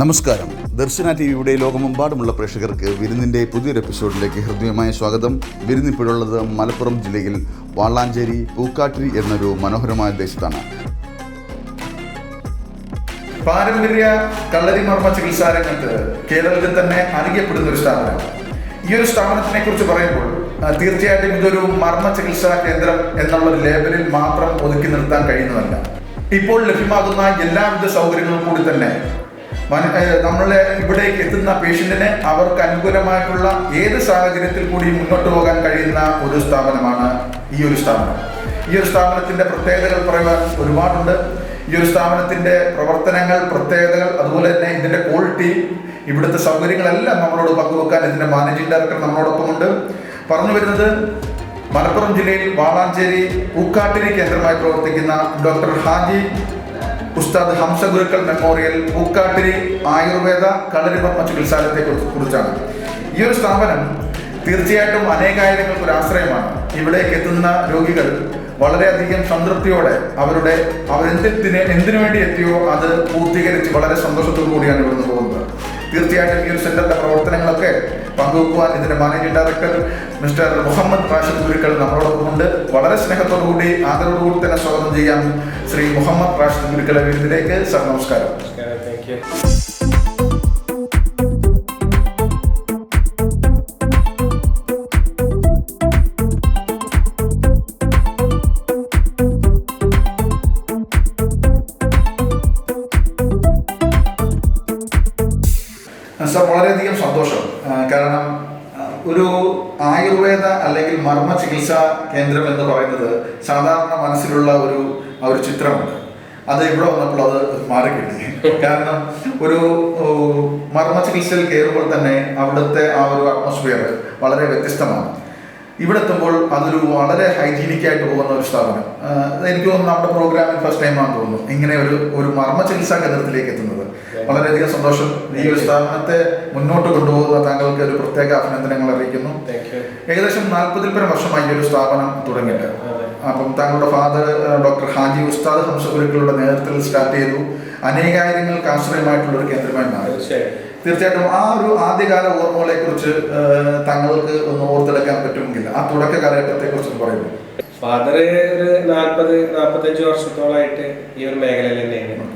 നമസ്കാരം. ദർശന ടി വിയുടെ ലോകമെമ്പാടുമുള്ള പ്രേക്ഷകർക്ക് വിരുന്നിന്റെ പുതിയൊരു എപ്പിസോഡിലേക്ക് ഹൃദ്യമായ സ്വാഗതം. വിരുന്നിപ്പോഴുള്ളത് മലപ്പുറം ജില്ലയിൽ വാളാഞ്ചേരി പൂക്കാട്ടിരി എന്നൊരു മനോഹരമായ ദേശത്താണ്. പാരമ്പര്യ കളരിമർമ്മ ചികിത്സാ രംഗത്ത് കേരളത്തിൽ തന്നെ അറിയപ്പെടുന്ന ഒരു സ്ഥാപനം. ഈ ഒരു സ്ഥാപനത്തിനെ കുറിച്ച് പറയുമ്പോൾ തീർച്ചയായിട്ടും ഇതൊരു മർമ്മ ചികിത്സാ കേന്ദ്രം എന്നുള്ള ഒരു ലേബലിൽ മാത്രം ഒതുക്കി നിർത്താൻ കഴിയുന്നതല്ല. ഇപ്പോൾ ലഭ്യമാകുന്ന എല്ലാവിധ സൗകര്യങ്ങളും കൂടി തന്നെ നമ്മളെ ഇവിടേക്ക് എത്തുന്ന പേഷ്യന്റിന് അവർക്ക് അനുകൂലമായിട്ടുള്ള ഏത് സാഹചര്യത്തിൽ കൂടി മുന്നോട്ട് പോകാൻ കഴിയുന്ന ഒരു സ്ഥാപനമാണ് ഈ ഒരു സ്ഥാപനം. ഈ ഒരു സ്ഥാപനത്തിന്റെ പ്രത്യേകതകൾ പറയുവാൻ ഒരുപാടുണ്ട്. ഈ ഒരു സ്ഥാപനത്തിന്റെ പ്രവർത്തനങ്ങൾ പ്രത്യേകതകൾ അതുപോലെ തന്നെ ഇതിന്റെ ക്വാളിറ്റി ഇവിടുത്തെ സൗകര്യങ്ങളെല്ലാം നമ്മളോട് പങ്കുവെക്കാൻ ഇതിന്റെ മാനേജിംഗ് ഡയറക്ടർ നമ്മളോടൊപ്പമുണ്ട്. പറഞ്ഞു വരുന്നത് മലപ്പുറം ജില്ലയിൽ വാളാഞ്ചേരി പൂക്കാട്ടിരി കേന്ദ്രമായി പ്രവർത്തിക്കുന്ന ഡോക്ടർ ഹാജി ഉസ്താദ് ഹംസ ഗുരുക്കൾ മെമ്മോറിയൽ പൂക്കാട്ടിരി ആയുർവേദ കളരിമർമ്മ ചികിത്സാലയത്തെ കുറിച്ചാണ്. ഈ ഒരു സ്ഥാപനം തീർച്ചയായിട്ടും അനേകായിരങ്ങൾക്ക് ഒരു ആശ്രയമാണ്. ഇവിടേക്ക് എത്തുന്ന രോഗികൾ വളരെയധികം സംതൃപ്തിയോടെ അവരുടെ അവരെന്തിന് എന്തിനു വേണ്ടി എത്തിയോ അത് പൂർത്തീകരിച്ച് വളരെ സന്തോഷത്തോടു കൂടിയാണ് ഇവിടുന്ന് പോകുന്നത്. തീർച്ചയായിട്ടും ഈ ഒരു സെന്ററിന്റെ പ്രവർത്തനങ്ങളൊക്കെ പങ്കുവെക്കുവാൻ ഇതിന്റെ managing director mister Muhammad Rashid Gurukkal നമ്മളോടൊപ്പമുണ്ട് വളരെ സ്നേഹത്തോടുകൂടി ആദരവോടുകൂടി തന്നെ സ്വാഗതം ചെയ്യാം ശ്രീ മുഹമ്മദ് റാഷിദ് ഗുരുക്കളെ വീട്ടിലേക്ക് സർ നമസ്കാരം. താങ്ക് യു സർ വളരെയധികം സന്തോഷം. കാരണം ഒരു ആയുർവേദ അല്ലെങ്കിൽ മർമ്മ ചികിത്സാ കേന്ദ്രം എന്ന് പറയുന്നത് സാധാരണ മനസ്സിലുള്ള ഒരു ഒരു ചിത്രമുണ്ട്. അത് ഇവിടെ വന്നപ്പോൾ അത് മാറിക്കിട്ടി. കാരണം ഒരു മർമ്മ ചികിത്സയിൽ കയറുമ്പോൾ തന്നെ അവിടുത്തെ ആ ഒരു അറ്റ്മോസ്ഫിയർ വളരെ വ്യത്യസ്തമാണ്. ഇവിടെ എത്തുമ്പോൾ അതൊരു വളരെ ഹൈജീനിക് ആയിട്ട് പോകുന്ന ഒരു സ്ഥാപനം. എനിക്ക് തോന്നുന്നു നമ്മുടെ പ്രോഗ്രാമിൽ ഫസ്റ്റ് ടൈം ആണെന്ന് തോന്നുന്നു. ഇങ്ങനെ ഒരു ഒരു മർമ്മ ചികിത്സാ കേന്ദ്രത്തിലേക്ക് എത്തുന്നത്. വളരെയധികം സന്തോഷം. ഈ ഒരു സ്ഥാപനത്തെ മുന്നോട്ട് കൊണ്ടുപോകുന്ന താങ്കൾക്ക് ഒരു പ്രത്യേക അഭിനന്ദനങ്ങൾ അറിയിക്കുന്നു. ഏകദേശം നാൽപ്പതിൽ പരം വർഷമായി ഒരു സ്ഥാപനം തുടങ്ങിയിട്ട്. അപ്പം താങ്കളുടെ ഫാദർ ഡോക്ടർ ഹാജി ഉസ്താദ് ഹംസഗുരുക്കളുടെ നേതൃത്വത്തിൽ സ്റ്റാർട്ട് ചെയ്തു. അനേകായിരങ്ങൾക്ക് ആശ്രയമായിട്ടുള്ള ഒരു കേന്ദ്രമായി മാറി. തീർച്ചയായിട്ടും ആ ഒരു ആദ്യകാല ഓർമ്മകളെ കുറിച്ച് തങ്ങൾക്ക് ഒന്ന് ഓർത്തെടുക്കാൻ പറ്റുമെങ്കിൽ ആ തുടക്ക കാലഘട്ടത്തെ കുറിച്ച് പറയുന്നു ഫാദർ ഒരു നാൽപ്പത് നാൽപ്പത്തഞ്ച് വർഷത്തോളമായിട്ട് ഈ ഒരു മേഖലയിൽ തന്നെയാണ്.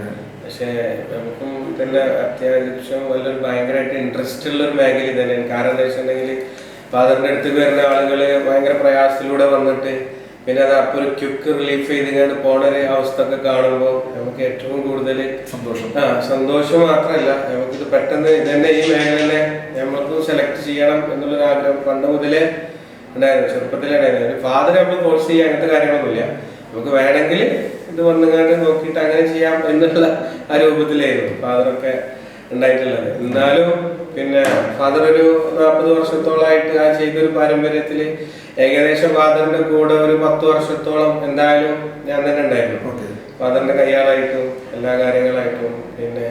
പക്ഷേ നമുക്കും തന്നെ അത്യാവശ്യം വലിയൊരു ഭയങ്കരമായിട്ട് ഇൻട്രസ്റ്റ് ഉള്ള ഒരു മേഖല തന്നെയാണ്. കാരണം എന്താ വെച്ചിട്ടുണ്ടെങ്കിൽ ഫാദറിന്റെ അടുത്ത് വരുന്ന ആളുകൾ ഭയങ്കര പ്രയാസത്തിലൂടെ വന്നിട്ട് പിന്നെ അത് അപ്പോൾ ഒരു ക്വിക്ക് റിലീഫ് ഇങ്ങനെ പോണ ഒരു അവസ്ഥ ഒക്കെ കാണുമ്പോൾ നമുക്ക് ഏറ്റവും കൂടുതൽ സന്തോഷം. ആ സന്തോഷം മാത്രമല്ല നമുക്കിത് പെട്ടെന്ന് ഇതന്നെ ഈ മേഖലനെ നമ്മൾക്ക് സെലക്ട് ചെയ്യണം എന്നുള്ളൊരു ആഗ്രഹം പണ്ട് മുതലേ ഉണ്ടായിരുന്നു. ചെറുപ്പത്തിലുണ്ടായിരുന്നു ഫാദർ നമ്മൾ കോഴ്സ് ചെയ്യാൻ അങ്ങനത്തെ കാര്യങ്ങളൊന്നുമില്ല. നമുക്ക് വേണമെങ്കിൽ ഇത് വന്നുകൊണ്ട് നോക്കിയിട്ട് അങ്ങനെ ചെയ്യാം എന്നുള്ള ആ രൂപത്തിലായിരുന്നു ഫാദറൊക്കെ ഉണ്ടായിട്ടുള്ളത്. എന്നാലും പിന്നെ ഫാദർ ഒരു നാൽപ്പത് വർഷത്തോളമായിട്ട് ആ ചെയ്തൊരു പാരമ്പര്യത്തിൽ ഏകദേശം ഫാദറിന്റെ കൂടെ ഒരു പത്ത് വർഷത്തോളം എന്തായാലും ഞാൻ തന്നെ ഉണ്ടായിരുന്നു. ഫാദറിന്റെ കൈയാളായിട്ടും എല്ലാ കാര്യങ്ങളായിട്ടും പിന്നെ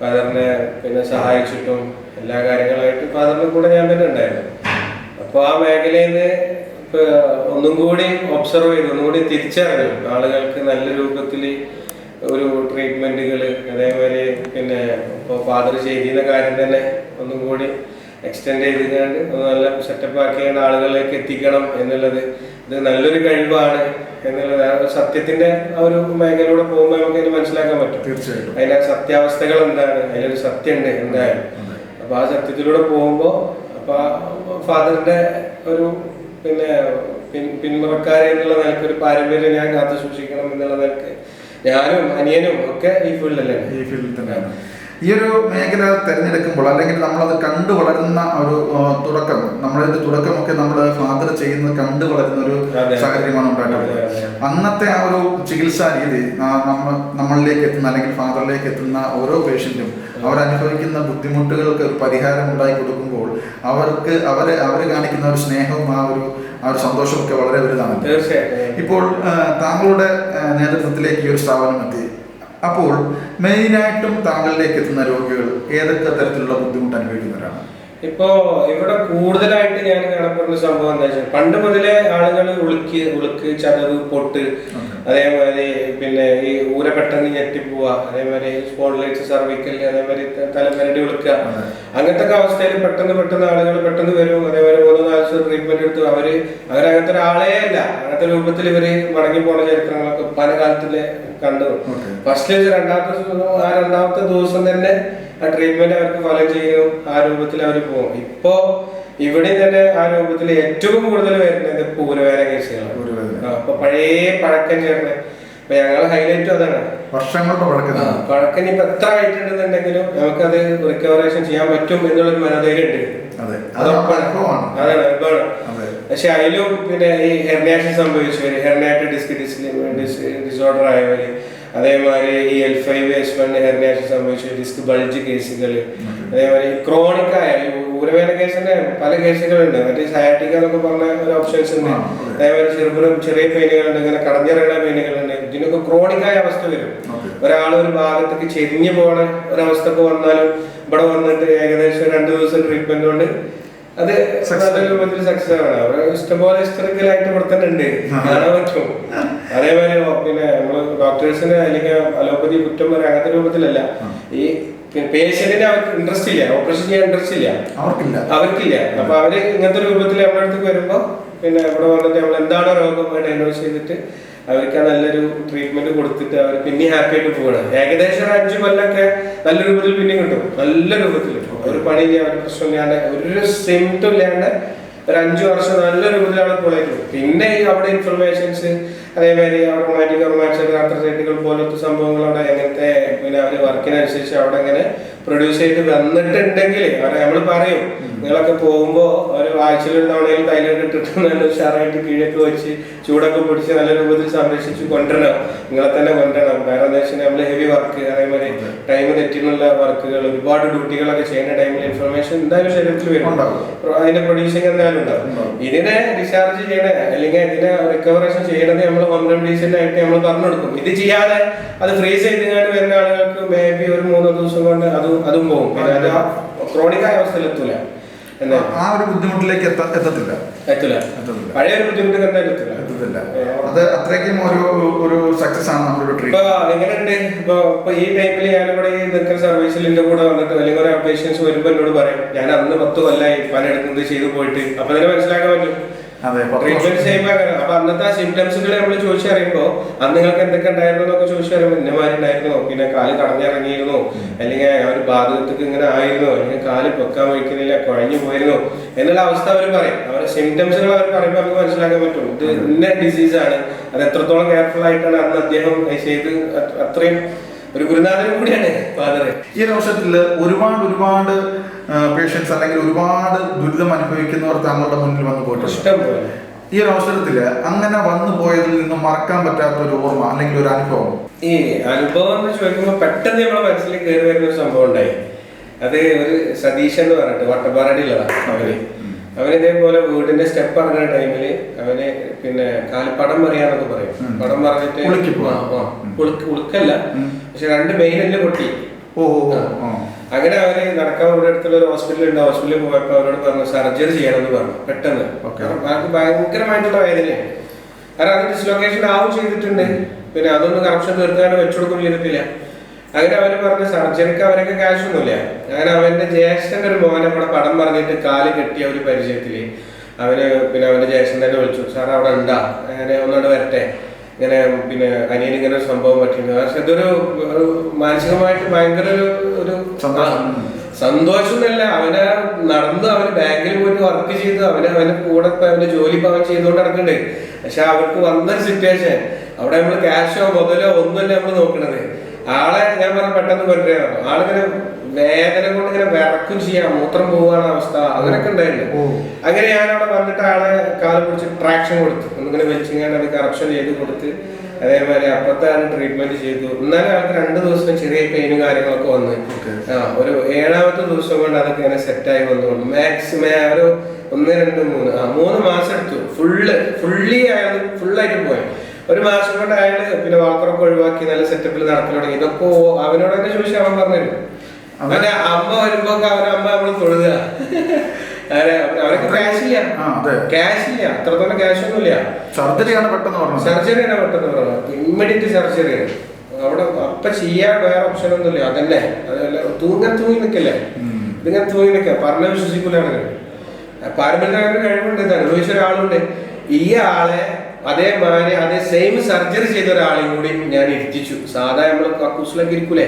ഫാദറിനെ പിന്നെ സഹായിച്ചിട്ടും എല്ലാ കാര്യങ്ങളായിട്ടും ഫാദറിന്റെ കൂടെ ഞാൻ തന്നെ ഉണ്ടായിരുന്നു. അപ്പൊ ആ മേഖലയിൽ നിന്ന് ഇപ്പൊ ഒന്നും കൂടി ഒബ്സർവ് ചെയ്തു ഒന്നും കൂടി തിരിച്ചറിഞ്ഞു. ആളുകൾക്ക് നല്ല രൂപത്തിൽ ഒരു ട്രീറ്റ്മെന്റുകൾ അതേപോലെ പിന്നെ ഇപ്പോൾ ഫാദർ ചെയ്തിരുന്ന കാര്യം തന്നെ ഒന്നും കൂടി എക്സ്റ്റെൻഡ് ഒന്ന് നല്ല സെറ്റപ്പ് ആക്കിയാണ് ആളുകളിലേക്ക് എത്തിക്കണം എന്നുള്ളത്. ഇത് നല്ലൊരു കഴിവാണ് എന്നുള്ളത്. സത്യത്തിന്റെ ആ ഒരു മേഖലയിലൂടെ പോകുമ്പോൾ നമുക്ക് അതിന് മനസ്സിലാക്കാൻ പറ്റും. തീർച്ചയായിട്ടും. അതിന്റെ സത്യാവസ്ഥകൾ എന്താണ്? അതിലൊരു സത്യമുണ്ട് എന്തായാലും. അപ്പൊ ആ സത്യത്തിലൂടെ പോകുമ്പോ അപ്പൊ ഫാദറിന്റെ ഒരു പിന്നെ പിൻ- പിന്മുറക്കാരെ എന്നുള്ള നിലയ്ക്ക് ഒരു പാരമ്പര്യം ഞാൻ കാത്തു സൂക്ഷിക്കണം എന്നുള്ള നിലയ്ക്ക് ഞാനും അനിയനും ഒക്കെ ഈ ഫീൽഡിലല്ലേ ഈ ഫീൽഡിൽ തന്നെയാണ്. ഈ ഒരു മേഖല തിരഞ്ഞെടുക്കുമ്പോൾ അല്ലെങ്കിൽ നമ്മളത് കണ്ടു വളരുന്ന ഒരു തുടക്കം നമ്മളതിന്റെ തുടക്കമൊക്കെ നമ്മൾ ഫാദർ ചെയ്യുന്നത് കണ്ടു വളരുന്ന ഒരു സാഹചര്യമാണ് ഉണ്ടായിട്ടുള്ളത്. അന്നത്തെ ആ ഒരു ചികിത്സാ രീതി നമ്മളിലേക്ക് എത്തുന്ന അല്ലെങ്കിൽ ഫാദറിലേക്ക് എത്തുന്ന ഓരോ പേഷ്യന്റും അവരനുഭവിക്കുന്ന ബുദ്ധിമുട്ടുകൾക്ക് ഒരു പരിഹാരം ഉണ്ടായി കൊടുക്കുമ്പോൾ അവർക്ക് അവർ അവർ കാണിക്കുന്ന ഒരു സ്നേഹവും ആ ഒരു ആ ഒരു സന്തോഷമൊക്കെ വളരെ വലുതാണ്. ഇപ്പോൾ താങ്കളുടെ നേതൃത്വത്തിലേക്ക് ഈ ഒരു സ്ഥാപനം എത്തി. അപ്പോൾ മെയിനായിട്ടും താങ്കളിലേക്ക് എത്തുന്ന രോഗികൾ ഏതൊക്കെ തരത്തിലുള്ള ബുദ്ധിമുട്ട് അനുഭവിക്കുന്നവരാണ്? ഇപ്പോ ഇവിടെ കൂടുതലായിട്ട് ഞാൻ കാണപ്പെടുന്ന സംഭവം എന്താ വെച്ചാൽ പണ്ട് മുതലേ ആളുകൾ ഉളുക്ക് ഉളുക്ക് ചതവ് പൊട്ട് അതേമാതിരി പിന്നെ ഈ ഊര പെട്ടെന്ന് ഞെട്ടിപ്പോവുക അതേമാതിരി സ്പോൺലൈറ്റ്സ് സർവിക്കൽ അതേമാതിരി തലമരടി ഉളുക്കുക അങ്ങനത്തെ ഒക്കെ അവസ്ഥയിൽ പെട്ടെന്ന് പെട്ടെന്ന് ആളുകൾ പെട്ടെന്ന് വരും. അതേപോലെ മൂന്ന് നാല് ദിവസം ട്രീറ്റ്മെന്റ് എടുത്തു. അവർ അവരങ്ങനത്തെ ഒരാളേ അല്ല. അങ്ങനത്തെ രൂപത്തിൽ ഇവർ മടങ്ങി പോണ ചരിത്രങ്ങളൊക്കെ പല കാലത്തിലെ കണ്ടു ഫസ്റ്റ് രണ്ടാമത്തെ ആ രണ്ടാമത്തെ ദിവസം തന്നെ ആ ട്രീറ്റ്മെന്റ് അവർക്ക് ഫോളോ ചെയ്യും ആ രൂപത്തിൽ അവർ പോകും. ഇപ്പോ ഇവിടെ തന്നെ ആ രൂപത്തിൽ ഏറ്റവും കൂടുതൽ വരുന്നത് പൂരവേല കേസുകളാണ്. അപ്പൊ പഴയ പഴക്കം ചേർന്ന് അപ്പൊ ഞങ്ങൾ ഹൈലൈറ്റും അതാണ്. വർഷങ്ങളുടെ പഴക്കം പഴക്കം ഇപ്പൊ എത്ര ആയിട്ടുണ്ടെന്നുണ്ടെങ്കിലും നമുക്കത് റിക്കവറേഷൻ ചെയ്യാൻ പറ്റും എന്നുള്ളൊരു മനോധൈര്യം ഉണ്ട് പക്ഷെ അതിലും പിന്നെ ഈ ഹെർണിയാഷൻ സംഭവിച്ചവര് ഹെർണാറ്റ് ഡിസ്ക് ഡിസോർഡർ ആയവര് അതേമാതിരി ഈ L five S one herniation സംഭവിച്ച ഡിസ്ക് ബൾജ് കേസുകൾ അതേമാതിരി ക്രോണിക് ആയ ഈ ഊരവേദന കേസിന്റെ പല കേസുകളുണ്ട് മറ്റേ സയാറ്റിക്ക എന്നൊക്കെ പറഞ്ഞ ഒരു ഓപ്ഷൻസ് ഉണ്ട്. അതേമാതിരി ചെറുപ്പം ചെറിയ പെയിനുകളുണ്ട് ഇങ്ങനെ കടഞ്ഞിറങ്ങുന്ന പെയിനുകളുണ്ട് ഇതിനൊക്കെ ക്രോണിക് ആയ അവസ്ഥ വരും. ഒരാൾ ഒരു ഭാഗത്തേക്ക് ചെരിഞ്ഞു പോണ ഒരവസ്ഥക്ക് വന്നാലും ഇവിടെ വന്നിട്ട് ഏകദേശം രണ്ടു ദിവസം ട്രീറ്റ്മെന്റ് കൊണ്ട് അത് സക്സസ് ആണ്. അവിടെ ഇഷ്ടംപോലെ ഹിസ്റ്ററിക്കൽ ആയിട്ട് ഇവിടെ തന്നെ ഉണ്ട് കാണാൻ പറ്റും. ഓ- പിന്നെ നമ്മൾ ഡോക്ടേഴ്സിന്റെ അല്ലെങ്കിൽ അലോപ്പതി കുറ്റം പറയാൻ അങ്ങനത്തെ രൂപത്തിലല്ല. ഈ പേഷ്യന്റിന് അവർക്ക് ഇൻട്രസ്റ്റ് ഇല്ല. ഓപ്പറേഷൻ ചെയ്യാൻ ഇൻട്രസ്റ്റ് ഇല്ല. അവർക്കില്ല. അവർക്കില്ല. അപ്പൊ അവർ ഇങ്ങനത്തെ രൂപത്തിൽ നമ്മുടെ അടുത്തേക്ക് വരുമ്പോ പിന്നെ ഇവിടെ വന്നിട്ട് നമ്മൾ എന്താണോ രോഗം ഡയഗ്നോസ് ചെയ്തിട്ട് അവർക്ക് നല്ലൊരു ട്രീറ്റ്മെന്റ് കൊടുത്തിട്ട് അവർ പിന്നെ ഹാപ്പി ആയിട്ട് പോകണം ഏകദേശം അഞ്ചു കൊല്ലൊക്കെ നല്ല രൂപത്തിൽ പിന്നെ കിട്ടും. നല്ല രൂപത്തിൽ. ഒരു പണിയില്ല ഒരു പ്രശ്നമില്ലാണ്ട് ഒരു സിംറ്റം ഇല്ലാണ്ട് ഒരു അഞ്ചു വർഷം നല്ല രൂപത്തിൽ അവിടെ പോയിട്ടു പിന്നെ ഈ അവിടെ ഇൻഫർമേഷൻസ് അതേമാതിരി അവിടെ റൊമാറ്റിക് റൊമാൻസ് ആർത്രസൈറ്റുകൾ പോലത്തെ സംഭവങ്ങൾ അവിടെ എങ്ങനത്തെ പിന്നെ അവർ വർക്കിനനുസരിച്ച് അവിടെ ഇങ്ങനെ പ്രൊഡ്യൂസ് ചെയ്ത് വന്നിട്ടുണ്ടെങ്കിൽ അവരെ നമ്മൾ പറയും നിങ്ങളൊക്കെ പോകുമ്പോൾ ഒരു ആഴ്ചയിൽ തവണയിൽ തൈലൊക്കെ ഇട്ടിട്ട് നല്ല ഉഷാറായിട്ട് കീഴൊക്കെ വെച്ച് ചൂടൊക്കെ പിടിച്ച് നല്ല രൂപത്തിൽ സംരക്ഷിച്ച് കൊണ്ടുവരണം. നിങ്ങളെ തന്നെ കൊണ്ടുവരണം. കാരണം എന്താ വെച്ചാൽ നമ്മൾ ഹെവി വർക്ക് അതേമാതിരി ടൈം തെറ്റിനുള്ള വർക്കുകൾ ഒരുപാട് ഡ്യൂട്ടികളൊക്കെ ചെയ്യുന്ന ടൈമിൽ ഇൻഫർമേഷൻ എന്തായാലും ശരീരത്തിൽ വരും. ഉണ്ടാവും. pro- അതിന്റെ പ്രൊഡ്യൂസിങ് എന്തായാലും ഉണ്ടാവും. ഉണ്ടാവും. ഇതിനെ ഡിസ്ചാർജ് ചെയ്യണേ അല്ലെങ്കിൽ ഇതിനെ റിക്കവറേഷൻ ചെയ്യണത് നമ്മൾ ഹോം റെമഡീസിന്റെ ആയിട്ട് നമ്മൾ പറഞ്ഞു കൊടുക്കും. ഇത് ചെയ്യാതെ അത് ഫ്രീസ് ചെയ്ത് കഴിഞ്ഞാൽ വരുന്ന ആളുകൾക്ക് മേ ബി ഒരു മൂന്നോ ദിവസം കൊണ്ട് അതും അതും പോകും. ക്രോണിക്കായ അവസ്ഥയിൽ എത്തൂല. ആ ഒരു ബുദ്ധിമുട്ടിലേക്ക് എത്തത്തില്ല. എത്തില്ല. പഴയ ഒരു ബുദ്ധിമുട്ട് എന്തായാലും എത്തൂല എത്തത്തില്ല. അത് അത്രയ്ക്കും ഒരു ഒരു സക്സസ് ആണ് നമ്മുടെ ഇപ്പൊ ട്രീറ്റ്മെന്റ് എങ്ങനെയുണ്ട് ഇപ്പൊ ഇപ്പൊ ഈ ടൈമിൽ ഞാനിവിടെ ഈ നിൽക്കുന്ന സർവീസിൽ എന്റെ കൂടെ വന്നിട്ട് അല്ലെങ്കിൽ ഒരു പേഷ്യൻസ് വരുമ്പോൾ എന്നോട് പറയും ഞാൻ അന്ന് പത്ത് കൊല്ലായി പലയിടത്തുനിന്ന് ചെയ്തു പോയിട്ട്. അപ്പൊ തന്നെ മനസ്സിലാക്കാൻ പറ്റും. ട്രീറ്റ്മെന്റ് വർഷം സെയിം ആക്കണം അപ്പൊ അന്നത്തെ ആ സിംറ്റംസുകൾ നമ്മൾ ചോദിച്ചറിയുമ്പോൾ അന്ന് നിങ്ങൾക്ക് എന്തൊക്കെ ഉണ്ടായിരുന്നു എന്നൊക്കെ ചോദിച്ചറിയുമ്പോൾ ഇന്നമാരി ഉണ്ടായിരുന്നു. പിന്നെ കാൽ കടഞ്ഞിറങ്ങിയിരുന്നു അല്ലെങ്കിൽ ആ ഒരു ബാധകത്തേക്ക് ഇങ്ങനെ ആയിരുന്നു. അല്ലെങ്കിൽ കാൽ പൊക്കാൻ വയ്ക്കുന്നില്ല കുഴഞ്ഞു പോയിരുന്നു. എന്നുള്ള അവസ്ഥ അവർ പറയും. അവരുടെ സിംറ്റംസുകൾ അവർ പറയുമ്പോൾ നമുക്ക് മനസ്സിലാക്കാൻ പറ്റും ഇത് ഇന്ന ഡിസീസ് ആണ്. അത് എത്രത്തോളം കെയർഫുൾ ആയിട്ടാണ് അന്ന് അദ്ദേഹം ചെയ്ത് അത് അത്രയും ഒരു ഗുരുനാഥനും കൂടിയാണ് ഫാദർ ഈ ഒരു ഒരുപാട് ഒരുപാട് പേഷ്യൻസ് അല്ലെങ്കിൽ ഒരുപാട് ദുരിതം അനുഭവിക്കുന്നവർ താങ്കളുടെ മുന്നിൽ വന്നു പോയിട്ടുണ്ട്. ഈ ഒരു അവസരത്തിൽ അങ്ങനെ വന്നു പോയതിൽ നിന്നും മറക്കാൻ പറ്റാത്ത ഒരു ഓർമ്മ അല്ലെങ്കിൽ ഒരു അനുഭവം? ഈ അനുഭവം എന്ന് ചോദിക്കുമ്പോൾ പെട്ടെന്ന് നമ്മളെ മനസ്സിൽ കയറി വരുന്ന ഒരു സംഭവം ഉണ്ടായി. അത് ഒരു സതീഷ് എന്ന് പറഞ്ഞിട്ട് വട്ടപ്പാറടിയിലാണ് അവന് അവന് ഇതേപോലെ വീടിന്റെ സ്റ്റെപ്പ് ഇറങ്ങുന്ന ടൈമിൽ അവന് പിന്നെ കാൽ പടം പറയാന്നൊക്കെ പറയും. പടം പറഞ്ഞിട്ട്. ഉളുക്കല്ല. പക്ഷെ രണ്ട് മെയിൻ പൊട്ടി. അങ്ങനെ അവർ നടക്കാൻ ഇവിടെ അടുത്തുള്ള ഒരു ഹോസ്പിറ്റലിൽ ഉണ്ട്. ഹോസ്പിറ്റലിൽ പോയപ്പോ അവരോട് പറഞ്ഞു സർജറി ചെയ്യണമെന്ന് പറഞ്ഞു. പെട്ടെന്ന്. അവർക്ക് ഭയങ്കരമായിട്ടുള്ള വേദനയാണ് കാരണം അത് ഡിസ്ലൊക്കേഷൻ ആവും ചെയ്തിട്ടുണ്ട്. പിന്നെ അതൊന്നും കറക്ഷൻ തീർക്കാണ്ട് വെച്ചുകൊടുക്കും ചെയ്തിട്ടില്ല. അങ്ങനെ അവർ പറഞ്ഞ സർജനക്ക് അവരൊക്കെ ക്യാഷ് ഒന്നുമില്ല. അങ്ങനെ അവന്റെ ജ്യേഷ്ഠന്റെ ഒരു മോനെ നമ്മുടെ പടം പറഞ്ഞിട്ട് കാൽ കെട്ടിയ ഒരു പരിചയത്തിൽ അവന് പിന്നെ അവന്റെ ജ്യേഷ്ഠൻ തന്നെ വിളിച്ചു സാർ അവിടെ ഉണ്ടാ. അങ്ങനെ ഒന്നോട് വരട്ടെ. ഇങ്ങനെ പിന്നെ അനിയൻ ഇങ്ങനെ ഒരു സംഭവം പറ്റിയിരുന്നു. പക്ഷെ ഇതൊരു ഒരു മാനസികമായിട്ട് ഭയങ്കര ഒരു ഒരു സന്തോഷം. എന്നല്ല അവനെ നടന്നു അവന് ബാങ്കിൽ പോയിട്ട് വർക്ക് ചെയ്തു അവന് അവന്റെ കൂടെ അവന്റെ ജോലി ഇപ്പൊ അവൻ ചെയ്തുകൊണ്ട് നടക്കുന്നുണ്ട്. പക്ഷെ അവർക്ക് വന്ന സിറ്റുവേഷൻ അവിടെ നമ്മൾ ക്യാഷോ മുതലോ ഒന്നുമല്ല നമ്മൾ നോക്കണത്. ആളെ ഞാൻ പറഞ്ഞ പെട്ടെന്ന് കൊണ്ടുവരാൻ പറഞ്ഞു ആളിങ്ങനെ വേദന കൊണ്ട് ഇങ്ങനെ വിറക്കും ചെയ്യാം മൂത്രം പോവാണ് അവസ്ഥ. അങ്ങനെയൊക്കെ ഉണ്ടായിരുന്നു അങ്ങനെ ഞാൻ അവിടെ വന്നിട്ട് ആളെ കാൽ പിടിച്ച് ട്രാക്ഷൻ കൊടുത്തു. ഒന്നിങ്ങനെ വെച്ചിങ്ങനെ അത് കറക്ഷൻ ചെയ്ത് കൊടുത്ത് അതേമാതിരി അപ്പത്താണ് ട്രീറ്റ്മെന്റ് ചെയ്തു. എന്നാലും ആൾക്ക് രണ്ട് ദിവസം ചെറിയ പെയിനും കാര്യങ്ങളൊക്കെ വന്ന്. ആ ഒരു ഏഴാമത്തെ ദിവസം കൊണ്ട് അതൊക്കെ ഇങ്ങനെ സെറ്റായി വന്നു മാക്സിമം ഒരു ഒന്ന് രണ്ട് മൂന്ന് ആ മൂന്ന് മാസം എടുത്തു. ഫുള്ള് ഫുള്ളി ആയാലും ഫുള്ളായിട്ട് പോയി. ഒരു മാസം കൊണ്ട് അയാൾ പിന്നെ വാക്കറൊക്കെ ഒഴിവാക്കി നല്ല സെറ്റപ്പിൽ നടത്തി തുടങ്ങി. ഇതൊക്കെ അവനോട് തന്നെ ചോദിച്ചു അവൻ പറഞ്ഞു അവന്റെ അമ്മ വരുമ്പോ അവരെ അമ്മ നമ്മൾ തൊഴുക അവരൊക്കെ അവർക്ക് ക്യാഷ് ഇല്ല. ആ, അതെ. ക്യാഷ് ഇല്ല. അത്രത്തോളം ക്യാഷ് ഒന്നും ഇല്ല. സർജറിയാണ് പെട്ടെന്ന് പറഞ്ഞത്. സർജറിയാണ് പെട്ടെന്ന് പറഞ്ഞത്. ഇമ്മീഡിയറ്റ് സർജറിയാണ് അവിടെ അപ്പൊ ചെയ്യാൻ വേറെ ഓപ്ഷൻ ഒന്നുമില്ല അതല്ല? തൂങ്ങാൻ തൂങ്ങി നിൽക്കല്ലേ ഇതിങ്ങനെ തൂങ്ങി നിൽക്കുക പറഞ്ഞ വിശ്വസിക്കൂലാണ് പാരമ്പര്യ കഴിവുണ്ട് അനുഭവിച്ച ഒരാളുണ്ട്. ഈ ആളെ അതേമാതിരി അതേ സെയിം സർജറി ചെയ്ത ഒരാളെയും കൂടി ഞാൻ ഇരുത്തിച്ചു. സാധാ നമ്മൾ കക്കൂസിലൊക്കെ ഇരിക്കൂലേ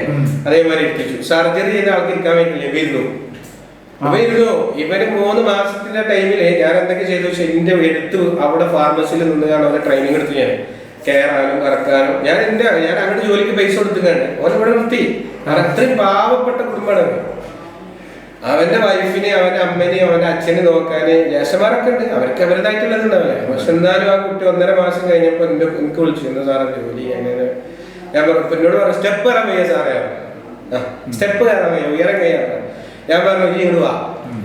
അതേമാതിരി ഇരുത്തിച്ചു. സർജറി ചെയ്ത ആൾക്ക് ഇരിക്കാൻ പറ്റില്ല. വരുന്നു അപ്പൊ ഇരുന്നു. ഇവർ മൂന്ന് മാസത്തിന്റെ ടൈമിൽ ഞാൻ എന്തൊക്കെ ചെയ്തു? വെച്ചാൽ എന്റെ എടുത്തു അവിടെ ഫാർമസിയിൽ നിന്ന് കാണാൻ അവരെ ട്രെയിനിങ് എടുത്തു ഞാൻ. കയറാനും കറക്കാനും. ഞാൻ എന്റെ ഞാൻ അങ്ങോട്ട് ജോലിക്ക് പൈസ കൊടുത്തുകയാണ് ഓരോ ഇവിടെ നിർത്തി. അത്രയും പാവപ്പെട്ട കുടുംബമാണ്. അവന്റെ വൈഫിനെ അവന്റെ അമ്മനെയും അവന്റെ അച്ഛനെ നോക്കാന് ജേഷന്മാരൊക്കെ ഉണ്ട്. അവർക്ക് അവരുടേതായിട്ടുള്ളത് ഉണ്ടാവില്ല പക്ഷെ എന്നാലും ആ കുട്ടി ഒന്നര മാസം കഴിഞ്ഞപ്പോ എന്റെ എനിക്ക് വിളിച്ചു. എന്താ സാറേ ജോലി അങ്ങനെ ഞാൻ പറഞ്ഞു എന്നോട് പറഞ്ഞു സ്റ്റെപ്പ് കയറാൻ വയ്യ സാറേ. സ്റ്റെപ്പ് കയറാൻ വയ്യ ഉയരം കയ്യാൻ ഞാൻ പറഞ്ഞു ഈ ഇടുവാ വാ.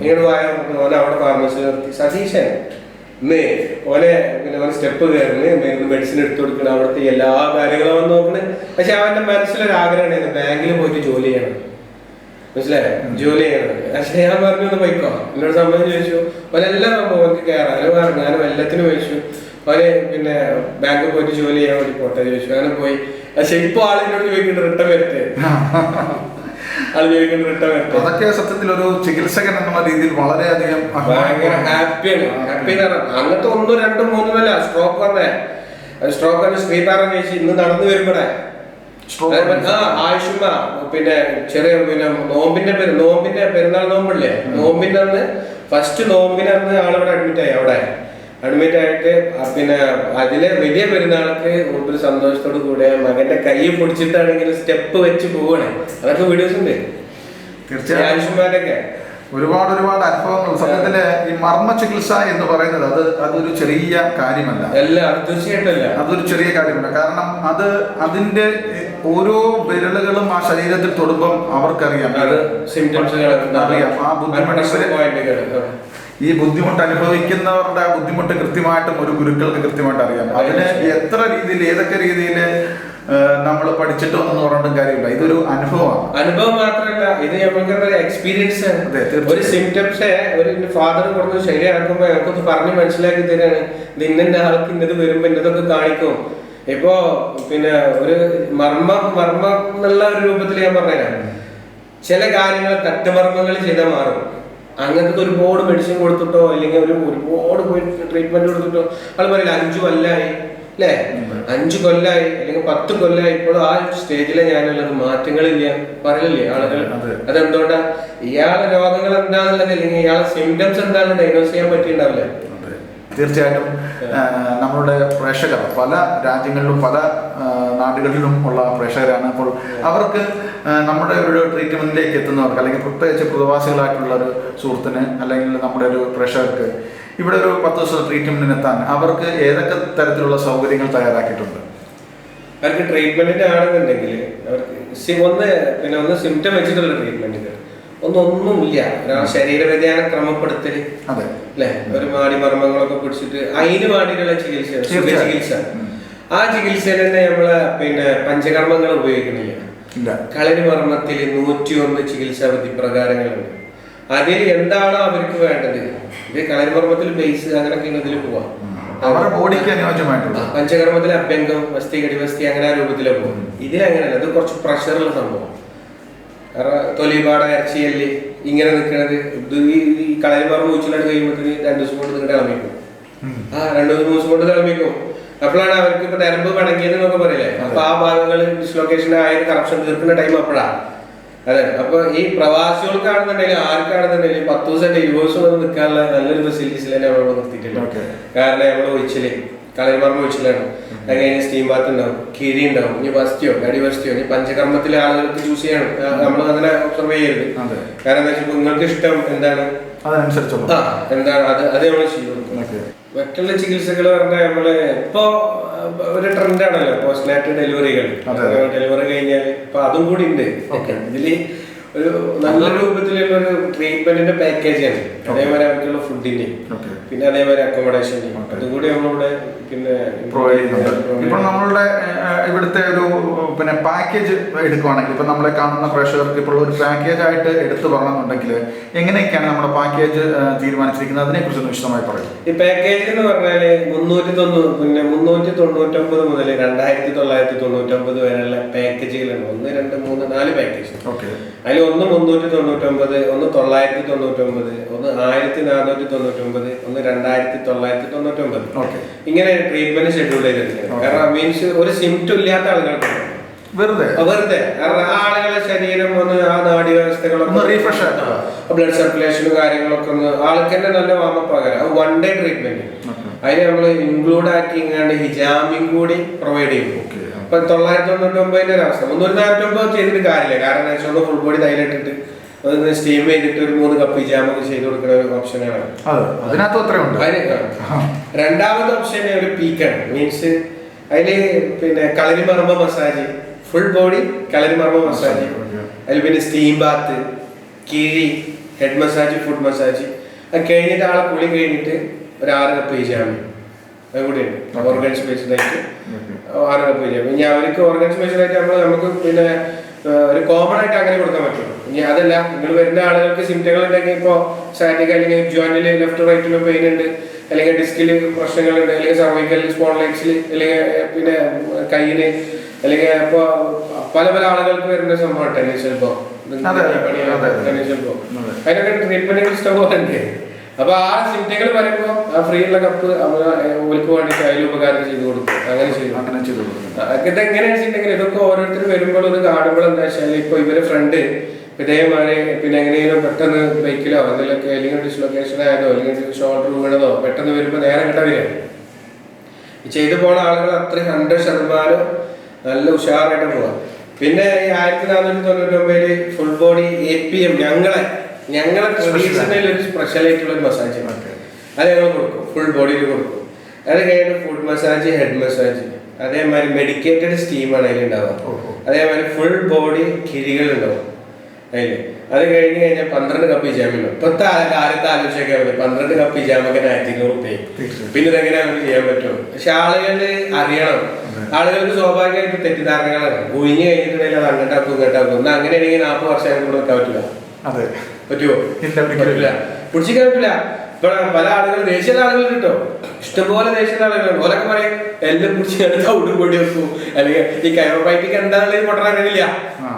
ഇങ്ങോട്ട് വായ ഓനെ അവിടെ ഫാർമസി നിർത്തി. സതീശൻ ഇന്ന് ഓനെ പിന്നെ ഓനെ സ്റ്റെപ്പ് കയറുന്നു മെഡിസിൻ എടുത്തു കൊടുക്കണം. അവിടുത്തെ എല്ലാ കാര്യങ്ങളും അവൻ നോക്കണേ. പക്ഷെ അവന്റെ മനസ്സിലൊരു ആഗ്രഹമാണ് ബാങ്കിൽ പോയിട്ട് ജോലി ചെയ്യണം. മനസ്സിലായോ? ജോലി ചെയ്യണം പക്ഷെ ഞാൻ പറഞ്ഞു ഒന്ന് പോയിക്കോ. എന്നോട് സമ്മതം ചോദിച്ചു. അവനെല്ലാം സംഭവം എനിക്ക് കയറാനും ഇറങ്ങാനും എല്ലാത്തിനും ചോദിച്ചു. അവന് പിന്നെ ബാങ്കിൽ പോയിട്ട് ജോലി ചെയ്യാൻ വേണ്ടി പോട്ടെ ചോദിച്ചു. അങ്ങനെ പോയി. പക്ഷെ ഇപ്പൊ ആളിനോട് ചോദിക്കുന്നുണ്ട് റിട്ടേൺ വരട്ടെ ആൾ ചോദിക്കുന്നുണ്ട് റിട്ടേൺ വരട്ടെ അതൊക്കെ സത്യത്തിൽ ഒരു ചികിത്സകൻ എന്നുള്ള രീതിയിൽ വളരെയധികം ഭയങ്കര ഹാപ്പിയാണ്. ഹാപ്പി എന്ന് പറഞ്ഞാൽ അങ്ങനത്തെ ഒന്നും രണ്ടും മൂന്നും അല്ല സ്ട്രോക്ക് വന്നേ. സ്ട്രോക്ക് വന്ന ശ്രീപാറൻ ചേച്ചി ഇന്ന് നടന്നു വരുമ്പോഴേ ആയുഷ്മ പിന്നെ ചെറിയ പിന്നെ നോമ്പിന്റെ പേര് നോമ്പിന്റെ പെരുന്നാൾ നോമ്പില്ലേ? നോമ്പിന്റെ അന്ന് ഫസ്റ്റ് നോമ്പിന്റെ അന്ന് ആളിവിടെ അഡ്മിറ്റ് ആയി അവിടെ. അഡ്മിറ്റ് ആയിട്ട് പിന്നെ അതിലെ വലിയ പെരുന്നാൾക്ക് ഒരു സന്തോഷത്തോട് കൂടെ മകന്റെ കൈ പൊടിച്ചിട്ടാണെങ്കിൽ സ്റ്റെപ്പ് വെച്ച് പോവാണ്. അതൊക്കെ വീഡിയോസ് ഉണ്ട്. തീർച്ചയായും. ആയുഷ്മാനൊക്കെ ഒരുപാട് ഒരുപാട് അനുഭവങ്ങൾ. സത്യത്തിൽ ഈ മർമ്മ ചികിത്സ എന്ന് പറയുന്നത് അത് അതൊരു ചെറിയ കാര്യമല്ല. അല്ല അത് തീർച്ചയായിട്ടും അല്ല. അതൊരു ചെറിയ കാര്യമല്ല. കാരണം അത് അതിന്റെ ഓരോ വിരലുകളും ആ ശരീരത്തിൽ തൊടുമ്പം അവർക്കറിയാം. അത് ഇത് സിംറ്റംസുകൾ അറിയാം. ആ ബുദ്ധിമുട്ട് ഈ ബുദ്ധിമുട്ട് അനുഭവിക്കുന്നവരുടെ ആ ബുദ്ധിമുട്ട് കൃത്യമായിട്ടും ഒരു ഗുരുക്കൾക്ക് കൃത്യമായിട്ട് അറിയാം. അതിന് എത്ര രീതിയിൽ ഏതൊക്കെ രീതിയിൽ നമ്മൾ പഠിച്ചിട്ട് എന്ന് പറഞ്ഞിട്ടും കാര്യമില്ല. ഇതൊരു അനുഭവമാണ്. അനുഭവം മാത്രമല്ല ഇത് ഞങ്ങൾക്ക് എക്സ്പീരിയൻസ് ആണ്. ഒരു സിംറ്റംസ് ഒരു ഫാദർ കൊടുത്ത് ശരിയാക്കുമ്പോ ഞങ്ങൾക്കൊന്ന് പറഞ്ഞ് മനസ്സിലാക്കി തരാണ്. ഇത് ഇന്നെ ആൾക്ക് ഇന്നത് വരുമ്പോ ഇന്നതൊക്കെ കാണിക്കും. ഇപ്പോ പിന്നെ ഒരു മർമ്മം മർമ്മം എന്നുള്ള ഒരു രൂപത്തിൽ ഞാൻ പറഞ്ഞുതരാം. ചില കാര്യങ്ങൾ തട്ടുമർമ്മങ്ങൾ ചെയ്താൽ മാറും. അങ്ങനത്തെ ഒരുപാട് മെഡിസിൻ കൊടുത്തിട്ടോ അല്ലെങ്കിൽ ഒരു ഒരുപാട് പോയി ട്രീറ്റ്മെന്റ് കൊടുത്തിട്ടോ ആൾ പറയില്ല അഞ്ചു കൊല്ലായി അല്ലേ? അഞ്ചു കൊല്ലായി അല്ലെങ്കിൽ പത്ത് കൊല്ലായി ഇപ്പോഴും ആ സ്റ്റേജിലെ ഞാനുള്ളത് മാറ്റങ്ങളില്ല. പറയില്ലേ ആളുകൾ അതെ. അതെന്തുകൊണ്ടാ? ഇയാളെ രോഗങ്ങൾ എന്താണെന്നുള്ളത് അല്ലെങ്കിൽ ഇയാളെ സിംറ്റംസ് എന്താണെന്ന് ഡയഗ്നോസ് ചെയ്യാൻ പറ്റിയിട്ടുണ്ടാവില്ല. തീർച്ചയായിട്ടും നമ്മുടെ നമ്മളുടെ പ്രേക്ഷകർ പല രാജ്യങ്ങളിലും പല നാടുകളിലും ഉള്ള പ്രേക്ഷകരാണ്. അപ്പോൾ അവർക്ക് നമ്മുടെ ഒരു ട്രീറ്റ്മെന്റിലേക്ക് എത്തുന്നവർക്ക് അല്ലെങ്കിൽ പ്രത്യേകിച്ച് പ്രവാസികളായിട്ടുള്ള ഒരു സുഹൃത്തിന് അല്ലെങ്കിൽ നമ്മുടെ ഒരു പ്രേക്ഷകർക്ക് ഇവിടെ ഒരു പത്ത് ദിവസം ട്രീറ്റ്മെന്റിന് എത്താൻ അവർക്ക് ഏതൊക്കെ തരത്തിലുള്ള സൗകര്യങ്ങൾ തയ്യാറാക്കിയിട്ടുണ്ട്? അവർക്ക് ട്രീറ്റ്മെന്റിന്റെ ആണെന്നുണ്ടെങ്കിൽ അവർക്ക് ഒന്ന് പിന്നെ ഒന്ന് സിംറ്റം വെച്ചിട്ടുള്ള ട്രീറ്റ്മെന്റുകൾ ഒന്നൊന്നുമില്ല. ഒരാൾ ശരീര വ്യതിയാനം ക്രമപ്പെടുത്തൽ. അതെ. അല്ലെ? ഒരു മാടി മർമ്മങ്ങളൊക്കെ പിടിച്ചിട്ട് അതിന് വേണ്ടിയിട്ടുള്ള ചികിത്സ ചികിത്സ. ആ ചികിത്സയിൽ തന്നെ നമ്മൾ പിന്നെ പഞ്ചകർമ്മങ്ങൾ ഉപയോഗിക്കണില്ല. ഇല്ല. കളരി മർമ്മത്തിൽ നൂറ്റിയൊന്ന് ചികിത്സാ വിധി പ്രകാരങ്ങളുണ്ട്. അതിൽ എന്താണോ അവർക്ക് വേണ്ടത്? ഇത് കളരി മർമ്മത്തിൽ ബേസ് അങ്ങനെയൊക്കെ ഇതിൽ പോവാം. അവരുടെ ബോഡിക്ക് അനുയോജ്യമായിട്ടുള്ള പഞ്ചകർമ്മത്തിൽ അഭ്യംഗം വസ്തി കടിവസ്തി അങ്ങനെ ആ രൂപത്തിലെ പോകും ഇതിലങ്ങനെയല്ല അത് കുറച്ച് പ്രഷറുള്ള സംഭവം. തൊലിപാട ഇറച്ചിയല്ലേ ഇങ്ങനെ നിൽക്കണത് ഇത് ഈ കളരിമാർ മൂച്ചിലാണ് കഴിയുമ്പോഴത്തേക്ക് രണ്ടു ദിവസം കൊണ്ട് നിങ്ങളുടെ ഇളമിക്കും ആ രണ്ടു മൂന്ന് ദിവസം കൊണ്ട് ഇളമിക്കും അപ്പോഴാണ് അവർക്ക് ഇപ്പൊ നരമ്പ് പണങ്ങിയത് എന്നൊക്കെ പറയില്ലേ? അപ്പൊ ആ ഭാഗങ്ങൾ ഡിസ്ലൊക്കേഷൻ ആയ കറപ്ഷൻ തീർക്കുന്ന ടൈം അപ്പോഴാണ് അതെ. അപ്പൊ ഈ പ്രവാസികൾക്കാണെന്നുണ്ടെങ്കിൽ ആർക്കാണെന്നുണ്ടെങ്കിൽ പത്ത് ദിവസം ഇരുപത് ദിവസം നിൽക്കാനുള്ള നല്ലൊരു ഫെസിലിറ്റീസിൽ തന്നെ അവിടെ നിർത്തിയിട്ടുണ്ട്. കാരണം നമ്മൾ ഒഴിച്ചിൽ. കളരിമർമ്മ ഒഴിച്ചിലാണ് അത് കഴിഞ്ഞ് സ്റ്റീം ബാത്ത് ഉണ്ടാവും കിഴി ഉണ്ടാവും ഇനി വസ്തിയോ അടിവസ്തിയോ ഇനി പഞ്ചകർമ്മത്തിലെ ആളുകൾക്ക് ചൂസ് ചെയ്യണം നമ്മൾ അങ്ങനെ ഒബ്സർവ് ചെയ്യരുത്. കാരണം എന്താ വെച്ചാൽ നിങ്ങൾക്ക് ഇഷ്ടം എന്താണ് എന്താണ് അത് അത് നമ്മൾ ചെയ്യും മറ്റുള്ള ചികിത്സകൾ പറഞ്ഞാൽ നമ്മൾ ഇപ്പോ ഒരു ട്രെൻഡാണല്ലോ പോസ്റ്റ് നാറ്റ് ഡെലിവറികൾ. ഡെലിവറി കഴിഞ്ഞാൽ ഇപ്പൊ അതും കൂടി ഉണ്ട്. ഇതിൽ ഒരു നല്ല രൂപത്തിലുള്ള ഒരു ട്രീറ്റ്മെന്റിന്റെ പാക്കേജാണ് അതേമാതിരി അവർക്കുള്ള ഫുഡിന്റെ. പിന്നെ അതേമാതിരി അക്കോമഡേഷന്റെ അതുകൂടി നമ്മളിവിടെ പിന്നെ പ്രൊവൈഡ് ചെയ്യുന്നുണ്ട്. provide നമ്മളുടെ ഇവിടുത്തെ ഒരു പിന്നെ പാക്കേജ് എടുക്കുവാണെങ്കിൽ ഇപ്പൊ നമ്മളെ കാണുന്ന പ്രേക്ഷകർക്ക് ഇപ്പോൾ ഒരു പാക്കേജ് ആയിട്ട് എടുത്തു പറയണമെന്നുണ്ടെങ്കിൽ എങ്ങനെയൊക്കെയാണ് നമ്മുടെ പാക്കേജ് തീരുമാനിച്ചിരിക്കുന്നത്? അതിനെ കുറിച്ച് വിശദമായി പറയും. ഈ പാക്കേജ് എന്ന് പറഞ്ഞാൽ മുന്നൂറ്റി തൊണ്ണൂറ് പിന്നെ മുന്നൂറ്റി തൊണ്ണൂറ്റൊമ്പത് മുതൽ രണ്ടായിരത്തി തൊള്ളായിരത്തി തൊണ്ണൂറ്റൊമ്പത് വരെയുള്ള പാക്കേജുകളുണ്ട് ഒന്ന് രണ്ട് മൂന്ന് നാല് പാക്കേജ് ഓക്കെ അതിൽ ഒന്ന് മുന്നൂറ്റി തൊണ്ണൂറ്റൊമ്പത് ഒന്ന് തൊള്ളായിരത്തി തൊണ്ണൂറ്റൊമ്പത് ഒന്ന് ആയിരത്തി നാനൂറ്റി തൊണ്ണൂറ്റൊമ്പത് ഒന്ന് രണ്ടായിരത്തി തൊള്ളായിരത്തി തൊണ്ണൂറ്റൊമ്പത്. ഇങ്ങനെ ട്രീറ്റ്മെന്റ് ഷെഡ്യൂൾ ചെയ്തിട്ടുണ്ട് കാരണം മീൻസ് ഒരു സിംറ്റം ഇല്ലാത്ത ആളുകൾക്ക് വെറുതെ? വെറുതെ. കാരണം ആ ആളുകളുടെ ശരീരം ഒന്ന് ആ നാഡി വ്യവസ്ഥകളൊക്കെ റീഫ്രഷ്. ബ്ലഡ് സർക്കുലേഷനും കാര്യങ്ങളൊക്കെ ഒന്ന് ആൾക്ക് തന്നെ നല്ല വാമപ്പ് ആകാൻ. One day treatment. അതിന് നമ്മൾ ഇൻക്ലൂഡ് ആക്കി ഇങ്ങാണ്ട് ഹിജാമിങ് കൂടി പ്രൊവൈഡ് ചെയ്യും. ഇപ്പൊ തൊള്ളായിരത്തി തൊണ്ണൂറ്റി ഒമ്പതിന്റെ ഒരു അവസ്ഥ. മുന്നൂറ്റി നാനൂറ്റി ഒമ്പത് ചെയ്തിട്ട് കാര്യമില്ല. കാരണം എന്താ ഫുൾ ബോഡി തൈലിട്ടിട്ട് സ്റ്റീം ചെയ്തിട്ട് ഒരു മൂന്ന് കപ്പ് ജാമൊക്കെ ചെയ്ത് കൊടുക്കുന്ന ഒരു ഓപ്ഷനാണ് അതെ. അതിനകത്ത് അത്രയുണ്ട് രണ്ടാമത്തെ ഓപ്ഷൻ ഒരു പീക്കാണ് മീൻസ് അതിൽ പിന്നെ Kalari Marma massage full body Kalari Marma massage. അതിൽ പിന്നെ steam bath kizhi head massage foot massage അത് കഴിഞ്ഞിട്ട് ആളെ കുളി കഴിഞ്ഞിട്ട് ഒരു ആറ് കപ്പ് അത് കൂടിയുണ്ട്. ഓർഗൻസ് ബേസ്ഡ് ആയിട്ട് കപ്പ് ചെയ്യാം ഇനി അവർക്ക് ഓർഗൻസ് ബേസ്ഡ് ആയിട്ട് നമ്മൾ നമുക്ക് പിന്നെ ഒരു കോമൺ ആയിട്ട് അങ്ങനെ കൊടുക്കാൻ പറ്റും. ഇനി അതല്ല നിങ്ങൾ വരുന്ന ആളുകൾക്ക് സിംറ്റങ്ങൾ ഉണ്ടെങ്കിൽ ഇപ്പോൾ സാറ്റിക് അല്ലെങ്കിൽ ജോയിന്റിൽ ലെഫ്റ്റ് റൈറ്റിലും പെയിൻ ഉണ്ട് അല്ലെങ്കിൽ ഡിസ്കിൽ പ്രശ്നങ്ങളുണ്ട് അല്ലെങ്കിൽ സർവൈക്കൽ സ്പോൺലൈറ്റ്സിൽ അല്ലെങ്കിൽ പിന്നെ കയ്യിൽ അല്ലെങ്കിൽ ഇപ്പോൾ പല പല ആളുകൾക്ക് വരുന്ന സംഭവം ടെന്നീസ് അതെ. അതിനൊക്കെ ട്രീറ്റ്മെന്റ് ഇഷ്ടം പോലെ ഉണ്ട്. അപ്പൊ ആ സിംറ്റങ്ങൾ പറയുമ്പോൾ ആ ഫ്രീ ഉള്ള കപ്പ് ഓലിക്ക് വേണ്ടിയിട്ട് അതിൽ ഉപകാരം ചെയ്ത് കൊടുക്കും. അങ്ങനെ ചെയ്തു അങ്ങനെ ചെയ്തു ഇത് എങ്ങനെയാണെന്ന് വെച്ചിട്ടുണ്ടെങ്കിൽ ഇതൊക്കെ ഓരോരുത്തർ വരുമ്പോൾ ഇത് കാണുമ്പോൾ എന്താ വെച്ചാൽ ഇപ്പൊ ഇവരെ ഫ്രണ്ട് ഇതേമാതിരി പിന്നെ എങ്ങനെയെങ്കിലും പെട്ടെന്ന് ബൈക്കിലോ എന്തെങ്കിലുമൊക്കെ അല്ലെങ്കിൽ ഡിസ്ലൊക്കേഷൻ ആയതോ അല്ലെങ്കിൽ ഷോർട്ട് വീണതോ പെട്ടെന്ന് വരുമ്പോൾ നേരെ കിട്ടാൻ വരികയാണ് ചെയ്തു പോണ ആളുകൾ അത്രയും ഹൺഡ്രഡ് ശതമാനം നല്ല ഉഷാറായിട്ട് പോവാം. പിന്നെ ഈ ആയിരത്തി നാനൂറ്റി തൊണ്ണൂറ്റി ഒമ്പതിൽ full body A P M ഞങ്ങളെ ഞങ്ങളെ ട്രഡീഷണൽ ഒരു സ്പെഷ്യൽ ആയിട്ടുള്ള ഒരു മസാജ് മാത്രമേ അത് ഞങ്ങൾ കൊടുക്കും. ഫുൾ ബോഡിയിൽ കൊടുക്കും. അത് കഴിഞ്ഞിട്ട് ഫുഡ് മസാജ് ഹെഡ് മസാജ് അതേമാതിരി മെഡിക്കേറ്റഡ് സ്റ്റീമാണ് അതിൽ ഉണ്ടാവുക. അതേമാതിരി ഫുൾ ബോഡി കിരികൾ ഉണ്ടാവും അതിൽ അത് കഴിഞ്ഞ് കഴിഞ്ഞാൽ പന്ത്രണ്ട് കപ്പ് ഇജാമുണ്ടാവും ഇപ്പത്തെ കാലത്ത് ആലോചിച്ചൊക്കെ മതി പന്ത്രണ്ട് കപ്പ് ജാമൊക്കെ ആയിരത്തി റുപ്യ. പിന്നെ ഇതെങ്ങനെ നമുക്ക് ചെയ്യാൻ പറ്റും? പക്ഷെ ആളുകൾ അറിയണം. ആളുകൾക്ക് സ്വാഭാവികമായിട്ട് തെറ്റിദ്ധാരണകളാണ്. ഒഴിഞ്ഞു കഴിഞ്ഞിട്ടുണ്ടെങ്കിൽ അത് അങ്ങോട്ടാക്കും ഇങ്ങോട്ടാക്കും. എന്നാൽ അങ്ങനെയാണെങ്കിൽ നാൽപ്പത് വർഷം കൂടെ നിൽക്കാൻ പറ്റില്ല. അതെ. പറ്റുമോ ഇല്ല, ഒരിക്കലും. പിടിച്ചിക്കാൻ പറ്റില്ല. ഇപ്പൊ പല ആളുകൾ ദേശീയ ആളുകൾ കിട്ടോ. ഇഷ്ടംപോലെ ദേശീയ ആളുകളുണ്ട് ഓരോക്കെ പറയും എല്ലാം പിടിച്ച് ഔടും പൊടി വെക്കും. അല്ലെങ്കിൽ ഈ കൈറോപ്രാക്ടിക്ക് എന്താണെങ്കിലും പൊട്ടൻ അറിയില്ല.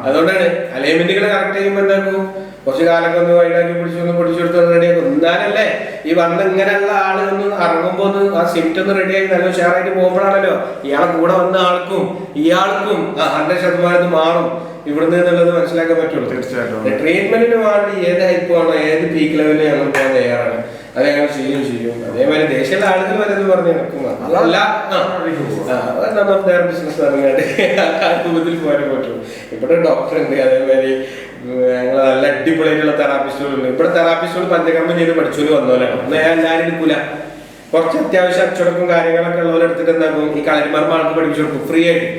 അതുകൊണ്ടാണ് അലൈൻമെന്റുകൾ കറക്റ്റ് ചെയ്യുമ്പോൾ എന്താക്കും? കുറച്ച് കാലൊക്കെ ഒന്ന് വൈകാക്കി പിടിച്ചൊന്ന് പിടിച്ചെടുത്ത് റെഡിയാക്കും എന്നാലല്ലേ ഈ വന്ന ഇങ്ങനെയുള്ള ആൾ ഒന്ന് ഇറങ്ങുമ്പോൾ ഒന്ന് ആ സിറ്റ് ഒന്ന് റെഡിയായി നല്ല ഉഷാറായിട്ട് പോകുമ്പോഴാണല്ലോ ഇയാളെ കൂടെ വന്ന ആൾക്കും ഇയാൾക്കും ആ ഹൺഡ്രഡ് ശതമാനം മാറും. ഇവിടുന്ന് എന്നുള്ളത് മനസ്സിലാക്കാൻ പറ്റുള്ളൂ. തീർച്ചയായിട്ടും. ട്രീറ്റ്മെന്റിന് വേണ്ടി ഏത് ഹൈപ്പ് ആണോ ഏത് പീക്ക് ലെവലിൽ ഞങ്ങൾ പോകാൻ തയ്യാറാണ്. അത് ഞങ്ങൾ ചെയ്യും ചെയ്യും. അതേമാതിരി ദേശീയ ആളുകൾ വരെ ഇത് പറഞ്ഞ് നടക്കും അതല്ല. ബിസിനസ് പറഞ്ഞാണ്ട് ആ രൂപത്തിൽ പോകാൻ പറ്റും. ഇവിടെ ഡോക്ടർ ഉണ്ട് അതേമാതിരി ഞങ്ങൾ നല്ല അടിപൊളിയായിട്ടുള്ള തെറാപ്പിസ്റ്റുകളുണ്ട് ഇവിടെ തെറാപ്പിസ്റ്റുകൾ പഞ്ചകർമ്മം ചെയ്ത് പഠിച്ചു വന്നോലാണ് ഞാൻ എല്ലാവരും എടുക്കൂല. കുറച്ച് അത്യാവശ്യം അച്ചടക്കും കാര്യങ്ങളൊക്കെ ഉള്ളവരെടുത്തിട്ട് എന്താകും? ഈ കളരിമാർ ആൾക്ക് പഠിപ്പിച്ചു കൊടുക്കും. ഫ്രീ ആയിട്ട്.